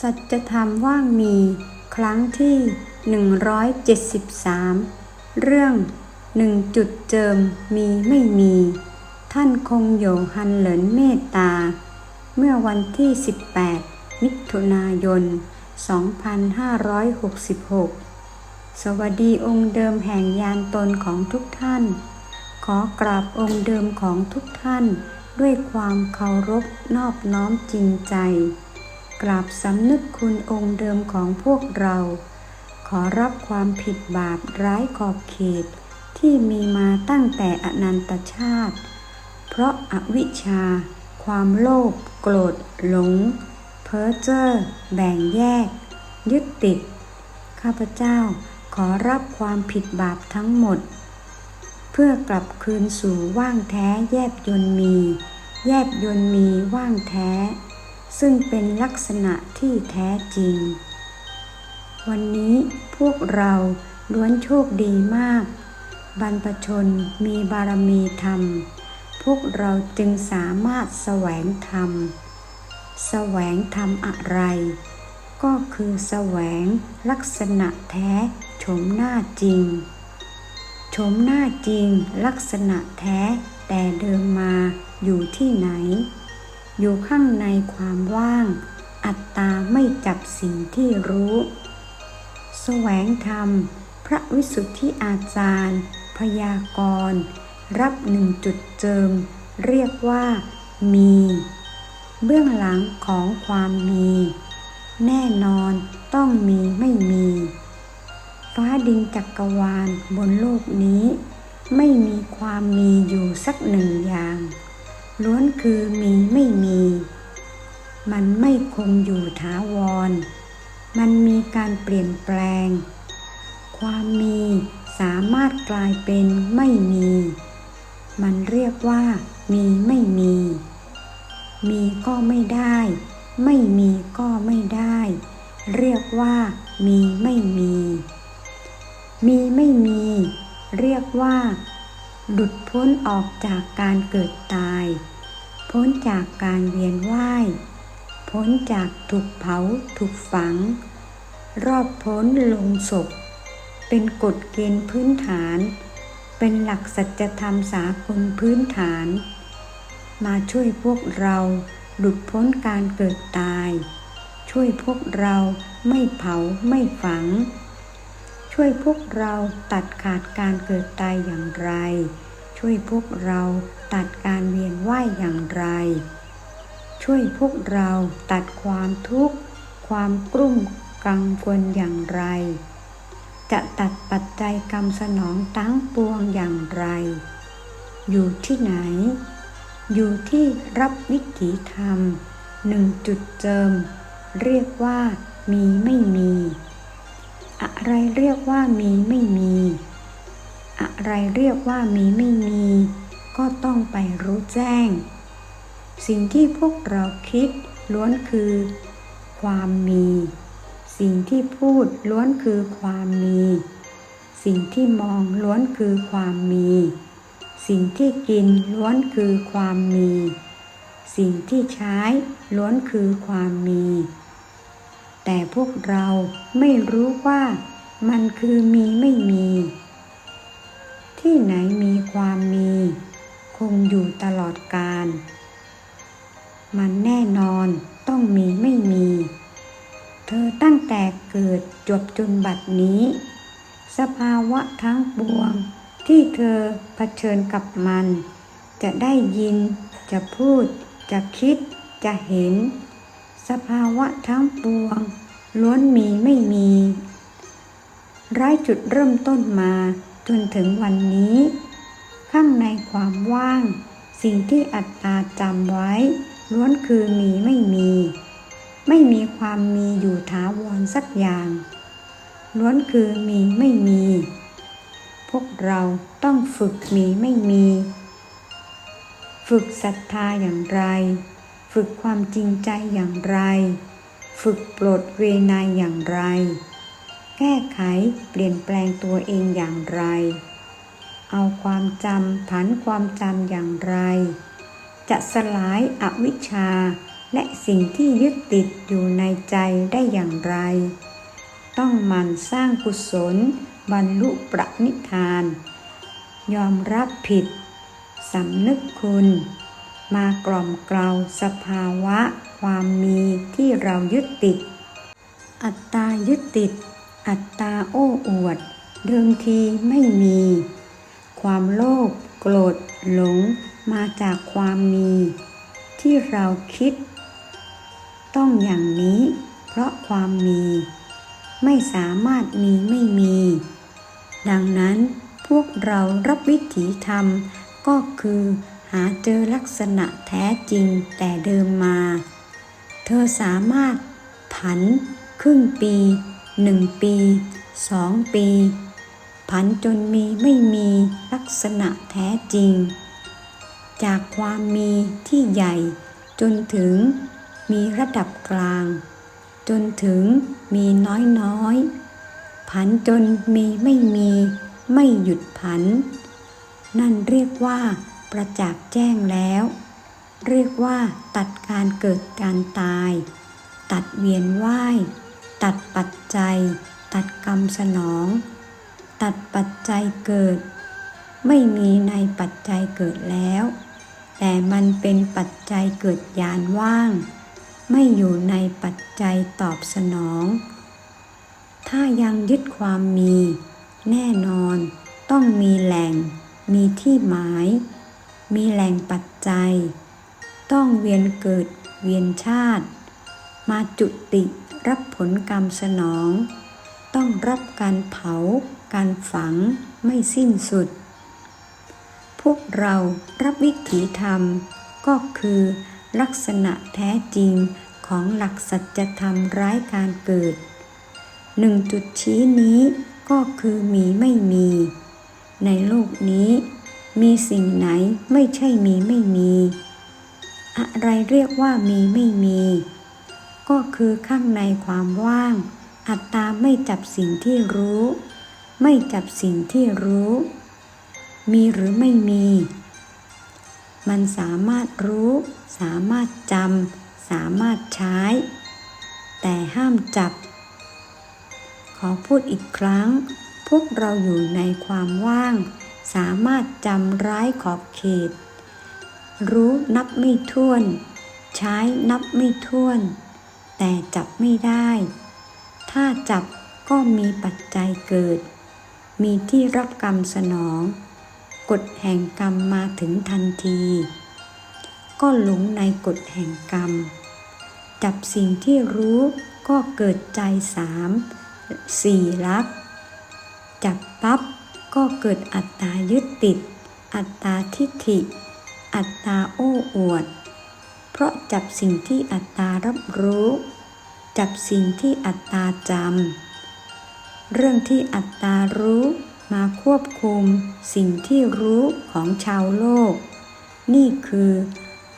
สัจธรรมว่างมีครั้งที่ 173 เรื่องหนึ่งจุดเจิมมีไม่มี ท่านคงโยฮันเหลินเมตตา เมื่อวันที่ 18 มิถุนายน 2566 สวัสดีองค์เดิมแห่งยานตนของทุกท่าน ขอกราบองค์เดิมของทุกท่าน ด้วยความเคารพนอบน้อมจริงใจ กราบสำนึกคุณองค์เดิมของพวกเรา ขอรับความผิดบาปร้ายขอบเขต ที่มีมาตั้งแต่อนันตชาติ เพราะอาวิชชา ความโลภโกรธหลง เพ้อเจ้อแบ่งแยก ยึดติด ข้าพเจ้าขอรับความผิดบาปทั้งหมด เพื่อกลับคืนสู่ว่างแท้แยบยนต์มี แยบยนต์มีว่างแท้ ซึ่งเป็นลักษณะที่แท้จริง วันนี้พวกเราล้วนโชคดีมาก บรรพชนมีบารมีธรรม พวกเราจึงสามารถแสวงธรรม แสวงธรรมอะไร ก็คือแสวงลักษณะแท้โฉมหน้าจริงโฉมหน้าจริงลักษณะแท้แต่เดิมมาอยู่ที่ไหน อยู่ข้างในความว่าง อัตตาไม่จับสิ่งที่รู้ แสวงธรรม พระวิสุทธิอาจารย์ พยากรณ์รับหนึ่งจุดเจิม เรียกว่ามี เบื้องหลังของความมี แน่นอนต้องมีไม่มี ฟ้าดินจักรวาลบนโลกนี้ ไม่มีความมีอยู่สักหนึ่งอย่าง ล้วนคือมีไม่มี มันไม่คงอยู่ถาวร มันมีการเปลี่ยนแปลง ความมีสามารถกลายเป็นไม่มี มันเรียกว่ามีไม่มี มีก็ไม่ได้ ไม่มีก็ไม่ได้ เรียกว่ามีไม่มี มีไม่มี เรียกว่า หลุดพ้นออกจากการเกิดตาย พ้นจากการเวียนว่าย พ้นจากถูกเผาถูกฝัง รอบพ้นลงศพ เป็นกฎเกณฑ์พื้นฐาน เป็นหลักสัจธรรมสากลพื้นฐาน มาช่วยพวกเราหลุดพ้นการเกิดตาย ช่วยพวกเราไม่เผาไม่ฝัง ช่วยพวกเราตัดขาดการเกิดตายอย่างไร ช่วยพวกเราตัดการเวียนว่ายอย่างไร ช่วยพวกเราตัดความทุกข์ ความกลุ้มกังวลอย่างไร จะตัดปัจจัยกรรมสนองตั้งปวงอย่างไร อยู่ที่ไหน อยู่ที่รับวิถีธรรมหนึ่งจุดเจิม เรียกว่ามีไม่มี อะไรเรียกว่ามีไม่มี อะไรเรียกว่ามีไม่มี ก็ต้องไปรู้แจ้ง สิ่งที่พวกเราคิดล้วนคือ ความมี สิ่งที่พูดล้วนคือความมี สิ่งที่มองล้วนคือความมี สิ่งที่กินล้วนคือความมี สิ่งที่ใช้ล้วนคือความมี แต่พวกเราไม่รู้ว่ามันคือมีไม่มี ที่ไหนมีความมี คงอยู่ตลอดกาลมันแน่นอนต้องมีไม่มี เธอตั้งแต่เกิดจบจนบัดนี้ สภาวะทั้งปวงที่เธอเผชิญกับมัน จะได้ยิน จะพูด จะคิด จะเห็น สภาวะทั้งปวง ล้วนมีไม่มีร้ายจุดเริ่มต้นมาจนถึงวันนี้ ข้างในความว่าง สิ่งที่อัตตาจำไว้ ล้วนคือมีไม่มี ไม่มีความมีอยู่ถาวรสักอย่าง ล้วนคือมีไม่มี พวกเราต้องฝึกมีไม่มี ฝึกศรัทธาอย่างไร ฝึกความจริงใจอย่างไร ฝึกปลดเวไนยอย่างไร แก้ไขเปลี่ยนแปลงตัวเองอย่างไร เอาความจำผันความจำอย่างไร จะสลายอวิชชาและสิ่งที่ยึดติดอยู่ในใจได้อย่างไร ต้องมันสร้างกุศล บรรลุประนิพพาน ยอมรับผิด สำนึกคุณ มากล่อมเกลาสภาวะ ความมีที่เรายึดติด อัตตายึดติด อัตตาโอ้อวด เดิมทีไม่มี ความโลภโกรธหลงมาจากความมี ที่เราคิด ต้องอย่างนี้ เพราะความมี ไม่สามารถมีไม่มี ดังนั้นพวกเรารับวิถีธรรมก็คือาเจอลักษณะแท้จริงแต่เดิมมา เธอสามารถผัน ครึ่งปีหนึ่งปีสองปี ผันจนมีไม่มีลักษณะแท้จริง จากความมีที่ใหญ่ จนถึงมีระดับกลาง จนถึงมีน้อยน้อยผันจนมีไม่มี ไม่หยุดผัน นั่นเรียกว่า ประจักษ์แจ้งแล้ว เรียกว่าตัดการเกิดการตาย ตัดเวียนว่าย ตัดปัจจัย ตัดกรรมสนอง ตัดปัจจัยเกิด ไม่มีในปัจจัยเกิดแล้ว แต่มันเป็นปัจจัยเกิดยานว่าง ไม่อยู่ในปัจจัยตอบสนอง ถ้ายังยึดความมี แน่นอนต้องมีแหล่งมีที่หมาย มีแหล่งปัจจัย ต้องเวียนเกิดเวียนชาติ มาจุติรับผลกรรมสนอง ต้องรับการเผา การฝังไม่สิ้นสุด พวกเรารับวิถีธรรมก็คือลักษณะแท้จริงของหลักสัจธรรมร้ายการเกิดหนึ่งจุดชี้นี้ก็คือมีไม่มี ในโลกนี้ มีสิ่งไหนไม่ใช่มีไม่มี อะไรเรียกว่ามีไม่มี ก็คือข้างในความว่าง อัตตาไม่จับสิ่งที่รู้ ไม่จับสิ่งที่รู้ มีหรือไม่มี มันสามารถรู้ สามารถจำสามารถใช้ แต่ห้ามจับ ขอพูดอีกครั้ง พวกเราอยู่ในความว่าง สามารถจำร้ายขอบเขต รู้นับไม่ถ้วน ใช้นับไม่ถ้วน แต่จับไม่ได้ ถ้าจับก็มีปัจจัยเกิด มีที่รับกรรมสนอง กฎแห่งกรรมมาถึงทันที ก็หลงในกฎแห่งกรรม จับสิ่งที่รู้ก็เกิดใจสามสี่ลักจับปั๊บ ก็เกิดอัตตายึดติด อัตตาทิฏฐิ อัตตาโอ้อวด เพราะจับสิ่งที่อัตตารับรู้ จับสิ่งที่อัตตาจำ เรื่องที่อัตตารู้มาควบคุมสิ่งที่รู้ของชาวโลก นี่คือ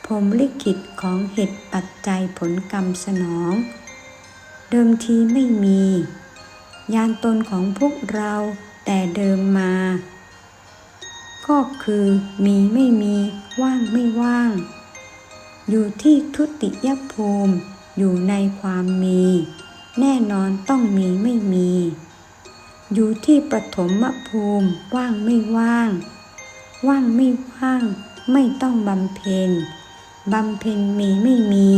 พรมลิขิตของเหตุปัจจัยผลกรรมสนอง เดิมทีไม่มี ยานตนของพวกเรา แต่เดิมมา ก็คือมีไม่มีว่างไม่ว่าง อยู่ที่ทุติยภูมิอยู่ในความมี แน่นอนต้องมีไม่มี อยู่ที่ปฐมภูมิว่างไม่ว่าง ว่างไม่ว่างไม่ต้องบำเพ็ญบำเพ็ญมีไม่มี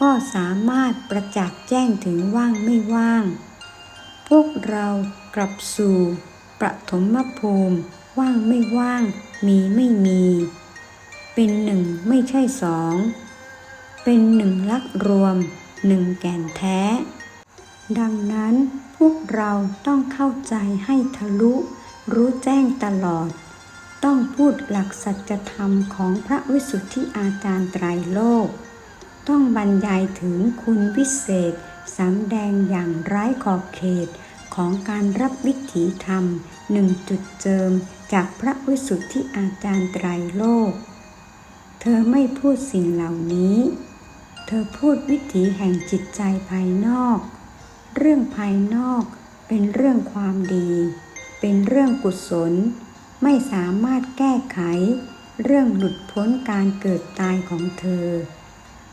ก็สามารถประจักษ์แจ้งถึงว่างไม่ว่าง พวกเรากลับสู่ ปฐมภูมิว่างไม่ว่าง มีไม่มี เป็นหนึ่งไม่ใช่สอง เป็นหนึ่งลักรวมหนึ่งแก่นแท้ ดังนั้นพวกเราต้องเข้าใจให้ทะลุ รู้แจ้งตลอด ต้องพูดหลักสัจธรรมของพระวิสุทธิอาจารย์ไตรโลก ต้องบรรยายถึงคุณวิเศษสำแดงอย่างไร้ขอบเขต ของการรับวิถีธรรมหนึ่งจุดเจิมจากพระวิสุทธิอาจารย์ไตรโลก เธอไม่พูดสิ่งเหล่านี้ เธอพูดวิถีแห่งจิตใจภายนอก เรื่องภายนอกเป็นเรื่องความดี เป็นเรื่องกุศล ไม่สามารถแก้ไข เรื่องหลุดพ้นการเกิดตายของเธอ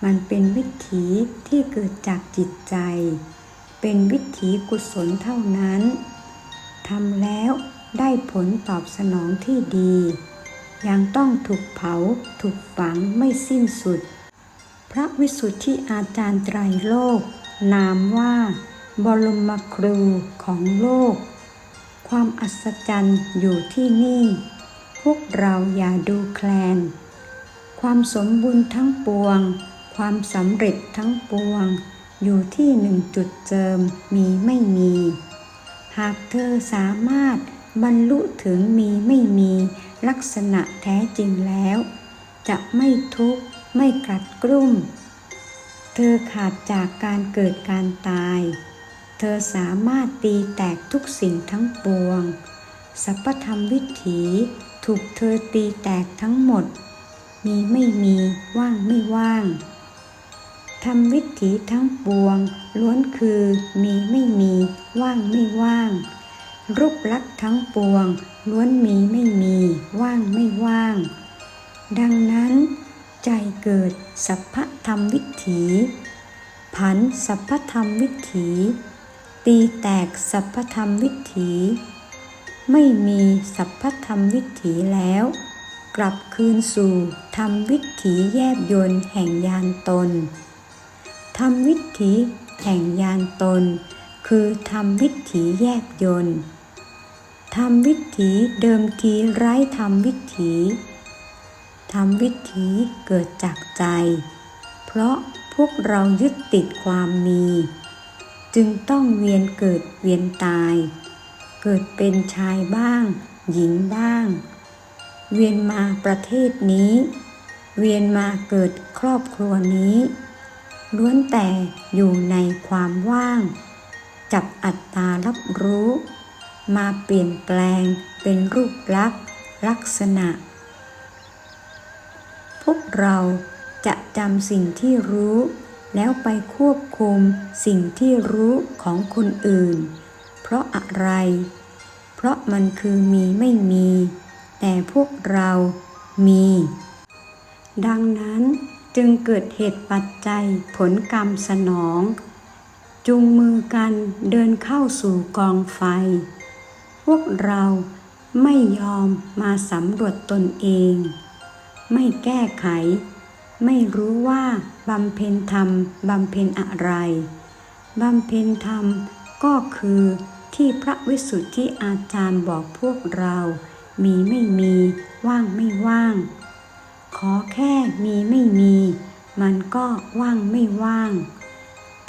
มันเป็นวิถีที่เกิดจากจิตใจ เป็นวิถีกุศลเท่านั้นทำแล้วได้ผลตอบสนองที่ดี ยังต้องถูกเผาถูกฝังไม่สิ้นสุด พระวิสุทธิอาจารย์ไตรโลก นามว่า บรมครูของโลก ความอัศจรรย์อยู่ที่นี่ พวกเราอย่าดูแคลน ความสมบูรณ์ทั้งปวง ความสำเร็จทั้งปวง อยู่ที่หนึ่งจุดเจิมมีไม่มี หากเธอสามารถบรรลุถึงมีไม่มีลักษณะแท้จริงแล้ว จะไม่ทุกข์ไม่กลัดกลุ้ม เธอขาดจากการเกิดการตาย เธอสามารถตีแตกทุกสิ่งทั้งปวง สัพธรรมวิถีถูกเธอตีแตกทั้งหมด มีไม่มีว่างไม่ว่างธร รมวิถีทั้งปวง ล้วนคือมีไม่มีว่างไม่ว่าง รูปลักษ์ทั้งปวง ล้วนมีไม่มีว่างไม่ว่าง ดังนั้น ใจเกิดสัพพธรรมวิถีผันสัพพธรรมวิถี ตีแตกสัพพธรรมวิถี ไม่มีสัพพธรรมวิถีแล้ว กลับคืนสู่ธรรมวิถีแยบยนต์แห่งยานตน ธรรมวิถีแห่งยานตน คือธรรมวิถีแยบยนต์ธรรมวิถีเดิมทีไร้ธรรมวิถีธรรมวิถีเกิดจากใจ เพราะพวกเรายึดติดความมี จึงต้องเวียนเกิดเวียนตาย เกิดเป็นชายบ้าง หญิงบ้าง เวียนมาประเทศนี้ เวียนมาเกิดครอบครัวนี้ ล้วนแต่อยู่ในความว่าง จับอัตตารับรู้ มาเปลี่ยนแปลงเป็นรูปลักษณ์ลักษณะ พวกเราจะจำสิ่งที่รู้ แล้วไปควบคุมสิ่งที่รู้ของคนอื่น เพราะอะไร เพราะมันคือมีไม่มี แต่พวกเรามี ดังนั้น จึงเกิดเหตุปัจจัยผลกรรมสนองจุงมือกันเดินเข้าสู่กองไฟ พวกเราไม่ยอมมาสำรวจตนเอง ไม่แก้ไข ไม่รู้ว่าบำเพ็ญธรรมบำเพ็ญอะไร บำเพ็ญธรรมก็คือที่พระวิสุทธิอาจารย์บอกพวกเรา มีไม่มีว่างไม่ว่าง ขอแค่มีไม่มี มันก็ว่างไม่ว่าง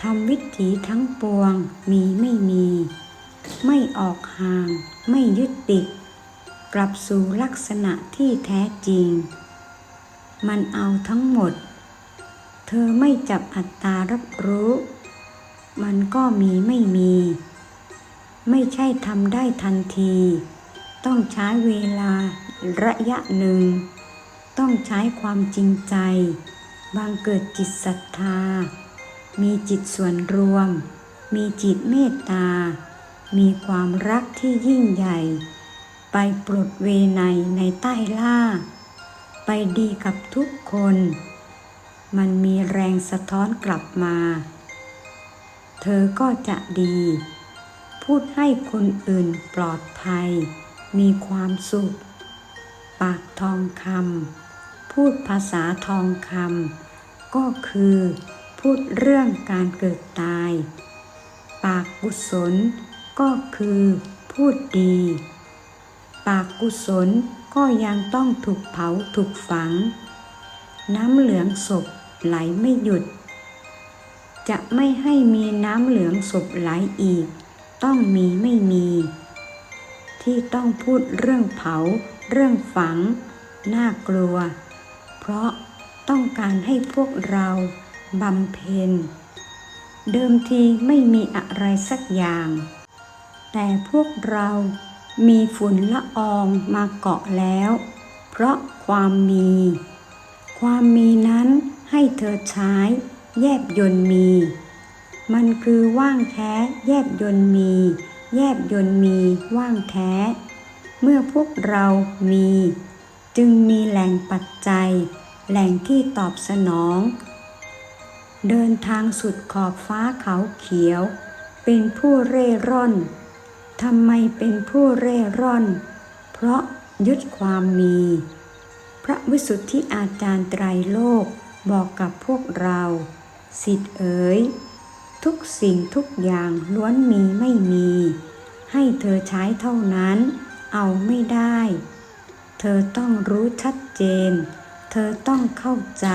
ทำวิถีทั้งปวงมีไม่มี ไม่ออกห่าง ไม่ยึดติด กลับสู่ลักษณะที่แท้จริง มันเอาทั้งหมด เธอไม่จับอัตตารับรู้ มันก็มีไม่มี ไม่ใช่ทำได้ทันที ต้องใช้เวลาระยะหนึ่ง ต้องใช้ความจริงใจ บางเกิดจิตศรัทธา มีจิตส่วนรวม มีจิตเมตตา มีความรักที่ยิ่งใหญ่ ไปปลดเวไนในใต้ล่า ไปดีกับทุกคน มันมีแรงสะท้อนกลับมา เธอก็จะดี พูดให้คนอื่นปลอดภัย มีความสุข ปากทองคำ พูดภาษาทองคำก็คือ พูดเรื่องการเกิดตาย ปากกุศลก็คือ พูดดี ปากกุศลก็ยังต้องถูกเผาถูกฝัง น้ำเหลืองศพไหลไม่หยุด จะไม่ให้มีน้ำเหลืองศพไหลอีก ต้องมีไม่มี ที่ต้องพูดเรื่องเผา เรื่องฝัง น่ากลัว เพราะต้องการให้พวกเราบำเพ็ญ เดิมทีไม่มีอะไรสักอย่าง แต่พวกเรามีฝุ่นละอองมาเกาะแล้ว เพราะความมี ความมีนั้นให้เธอใช้แยบยนต์มี มันคือว่างแท้แยบยนต์มี แยบยนต์มีว่างแท้ เมื่อพวกเรามี จึงมีแหล่งปัจจัย แหล่งที่ตอบสนอง เดินทางสุดขอบฟ้าเขาเขียว เป็นผู้เร่ร่อนทำไมเป็นผู้เร่ร่อน เพราะยึดความมี พระวิสุทธิอาจารย์ไตรโลกบอกกับพวกเรา สิทธิ์เอ๋ย ทุกสิ่งทุกอย่างล้วนมีไม่มี ให้เธอใช้เท่านั้น เอาไม่ได้ ธอต้องรู้ชัดเจน เธอต้องเข้าใจ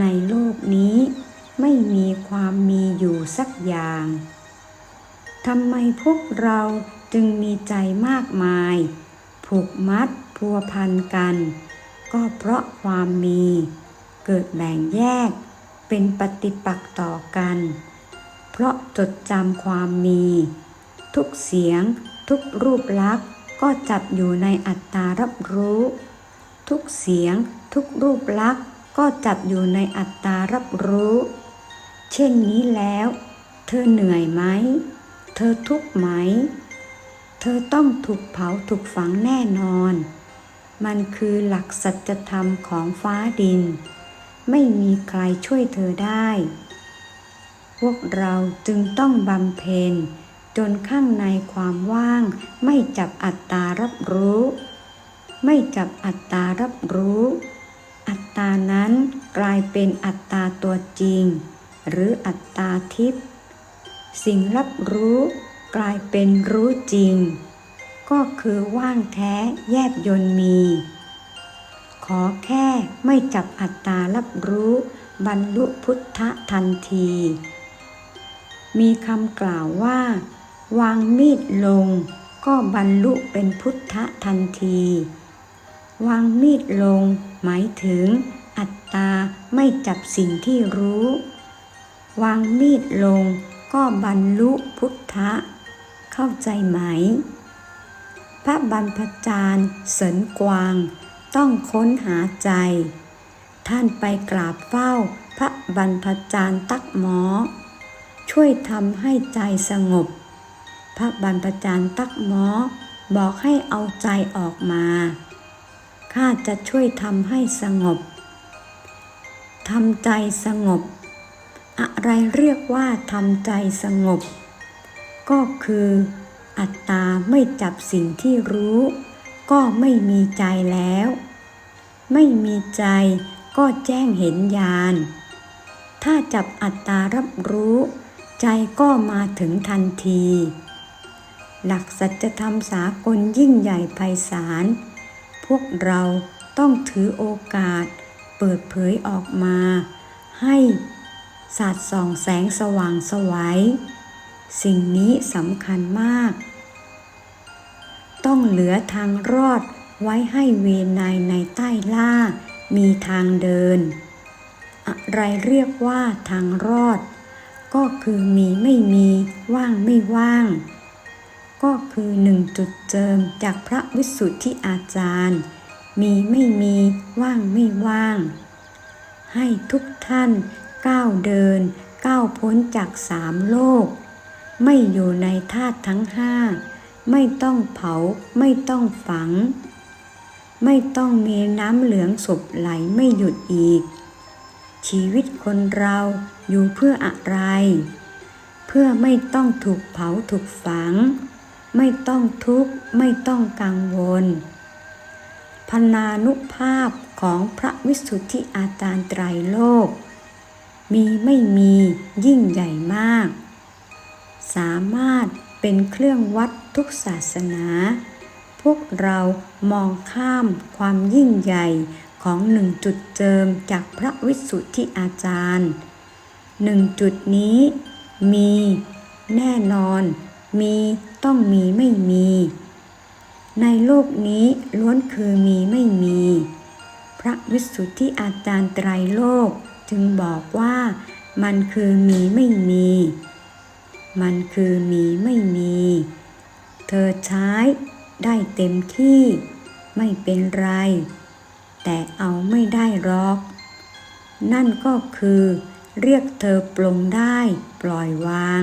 ในโลกนี้ไม่มีความมีอยู่สักอย่าง ทำไมพวกเราจึงมีใจมากมาย ผูกมัดพัวพันกัน ก็เพราะความมี เกิดแบ่งแยก เป็นปฏิปักษ์ต่อกัน เพราะจดจำความมี ทุกเสียงทุกรูปลักษณ์ ก็จับอยู่ในอัตตารับรู้ ทุกเสียง ทุกรูปลักษณ์ก็จับอยู่ในอัตตารับรู้ เช่นนี้แล้ว เธอเหนื่อยไหม เธอทุกข์ไหม เธอต้องถูกเผาถูกฝังแน่นอน มันคือหลักสัจธรรมของฟ้าดิน ไม่มีใครช่วยเธอได้ พวกเราจึงต้องบำเพ็ญ จนข้างในความว่าง ไม่จับอัตตารับรู้ ไม่จับอัตตารับรู้ อัตตานั้นกลายเป็นอัตตาตัวจริง หรืออัตตาทิพย์สิ่งรับรู้กลายเป็นรู้จริง ก็คือว่างแท้แยบยนต์มี ขอแค่ไม่จับอัตตารับรู้ บรรลุพุทธทันที มีคำกล่าวว่า วางมีดลง ก็บรรลุเป็นพุทธทันที วางมีดลง หมายถึง อัตตาไม่จับสิ่งที่รู้ วางมีดลง ก็บรรลุพุทธะ เข้าใจไหม พระบรรพจารย์เสริญกวาง ต้องค้นหาใจ ท่านไปกราบเฝ้าพระบรรพจารย์ตักหมอ ช่วยทำให้ใจสงบ พระบรรพจารย์ตักหมอ บอกให้เอาใจออกมา ข้าจะช่วยทำให้สงบ ทำใจสงบ อะไรเรียกว่าทำใจสงบ ก็คืออัตตาไม่จับสิ่งที่รู้ ก็ไม่มีใจแล้ว ไม่มีใจก็แจ้งเห็นญาณ ถ้าจับอัตตารับรู้ ใจก็มาถึงทันที หลักสัจธรรมสากลยิ่งใหญ่ไพศาล พวกเราต้องถือโอกาส เปิดเผยออกมา ให้สาดส่องแสงสว่างสวัยสิ่งนี้สำคัญมาก ต้องเหลือทางรอดไว้ให้เวนายในใต้ล่า มีทางเดิน อะไรเรียกว่าทางรอด ก็คือมีไม่มีว่างไม่ว่าง ก็คือหนึ่งจุดเจิมจากพระวิสุทธิอาจารย์ มีไม่มีว่างไม่ว่าง ให้ทุกท่านก้าวเดินก้าวพ้นจากสามโลก ไม่อยู่ในธาตุทั้งห้า ไม่ต้องเผาไม่ต้องฝัง ไม่ต้องมีน้ำเหลืองศพไหลไม่หยุดอีก ชีวิตคนเราอยู่เพื่ออะไร เพื่อไม่ต้องถูกเผาถูกฝัง ไม่ต้องทุกข์ไม่ต้องกังวลพนานุภาพของพระวิสุทธิอาจารย์ไตรโลก มีไม่มียิ่งใหญ่มาก สามารถเป็นเครื่องวัดทุกศาสนา พวกเรามองข้ามความยิ่งใหญ่ของหนึ่งจุดเจิมจากพระวิสุทธิอาจารย์หนึ่งจุดนี้มีแน่นอน มีต้องมีไม่มี ในโลกนี้ล้วนคือมีไม่มี พระวิสุทธิอาจารย์ไตรโลกจึงบอกว่ามันคือมีไม่มี มันคือมีไม่มี เธอใช้ได้เต็มที่ไม่เป็นไร แต่เอาไม่ได้หรอก นั่นก็คือเรียกเธอปลงได้ปล่อยวาง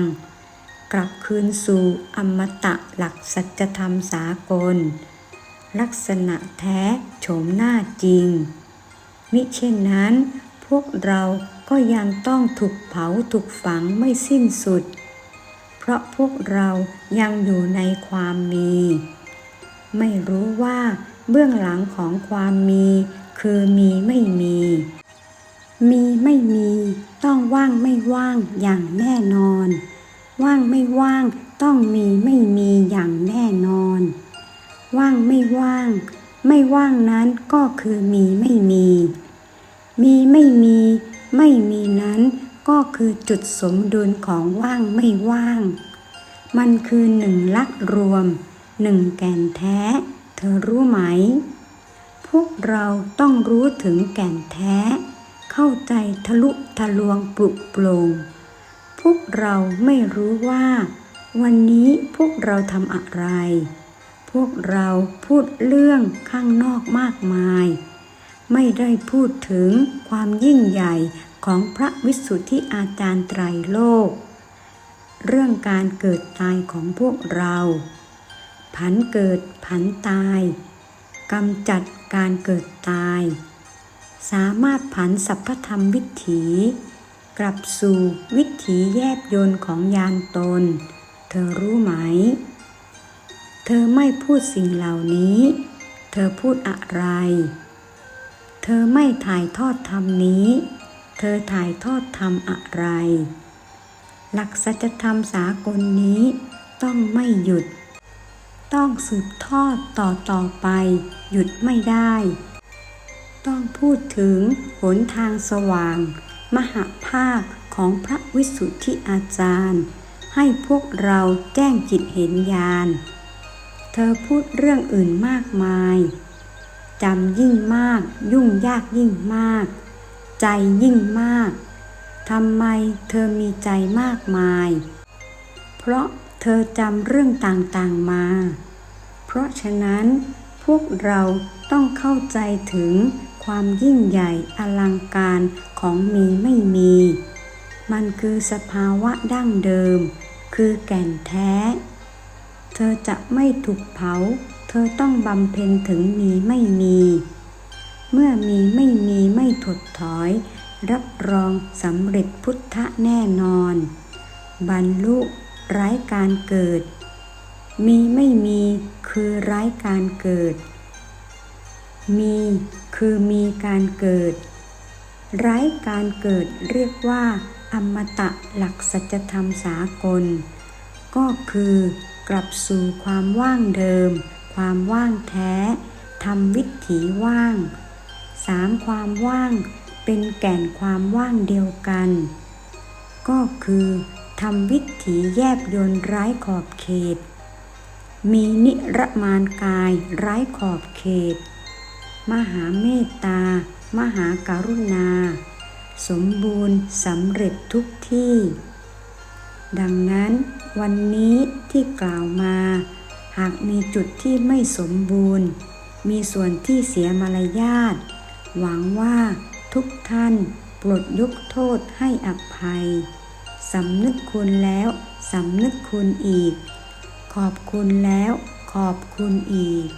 กลับคืนสู่อมตะหลักสัจธรรมสากล ลักษณะแท้โฉมหน้าจริง มิเช่นนั้น พวกเราก็ยังต้องถูกเผาถูกฝังไม่สิ้นสุด เพราะพวกเรายังอยู่ในความมี ไม่รู้ว่าเบื้องหลังของความมีคือมีไม่มี มีไม่มี ต้องว่างไม่ว่างอย่างแน่นอน ว่างไม่ว่างต้องมีไม่มีอย่างแน่นอน ว่างไม่ว่าง ไม่ว่างนั้นก็คือมีไม่มี มีไม่มี ไม่มีนั้นก็คือจุดสมดุลของว่างไม่ว่าง มันคือหนึ่งลักรวม หนึ่งแก่นแท้ เธอรู้ไหม พวกเราต้องรู้ถึงแก่นแท้ เข้าใจทะลุทะลวงปลุกโปร่ง พวกเราไม่รู้ว่า วันนี้พวกเราทำอะไร พวกเราพูดเรื่องข้างนอกมากมาย ไม่ได้พูดถึงความยิ่งใหญ่ของพระวิสุทธิอาจารย์ไตรโลก เรื่องการเกิดตายของพวกเรา ผันเกิดผันตายกำจัดการเกิดตาย สามารถผันสัพพธรรมวิถี กลับสู่วิถีแยบยนต์ของยานตน เธอรู้ไหม เธอไม่พูดสิ่งเหล่านี้ เธอพูดอะไร เธอไม่ถ่ายทอดธรรมนี้ เธอถ่ายทอดธรรมอะไร หลักสัจธรรมสากลนี้ต้องไม่หยุด ต้องสืบทอดต่อต่อไป หยุดไม่ได้ ต้องพูดถึงหนทางสว่าง มหาภาคของพระวิสุทธิอาจารย์ ให้พวกเราแจ้งจิตเห็นญาณ เธอพูดเรื่องอื่นมากมาย จำยิ่งมากยุ่งยากยิ่งมาก ใจยิ่งมากทำไมเธอมีใจมากมาย เพราะเธอจำเรื่องต่างๆมา เพราะฉะนั้นพวกเราต้องเข้าใจถึง ความยิ่งใหญ่อลังการของมีไม่มี มันคือสภาวะดั้งเดิม คือแก่นแท้ เธอจะไม่ถูกเผา เธอต้องบำเพ็ญถึงมีไม่มี เมื่อมีไม่มีไม่ถดถอย รับรองสำเร็จพุทธะแน่นอน บรรลุไร้การเกิด มีไม่มีคือไร้การเกิด มี คือมีการเกิด ไร้การเกิดเรียกว่า อมตะหลักสัจธรรมสากล ก็คือกลับสู่ความว่างเดิม ความว่างแท้ทำวิถีว่างสามความว่างเป็นแก่นความว่างเดียวกัน ก็คือทำวิถีแยบยนต์ไร้ขอบเขต มีนิรมานกายไร้ขอบเขต มหาเมตตา มหาการุณา สมบูรณ์สำเร็จทุกที่ ดังนั้นวันนี้ที่กล่าวมา หากมีจุดที่ไม่สมบูรณ์ มีส่วนที่เสียมารยาท หวังว่าทุกท่านปลดยกโทษให้อภัย สำนึกคุณแล้ว สำนึกคุณอีก ขอบคุณแล้ว ขอบคุณอีก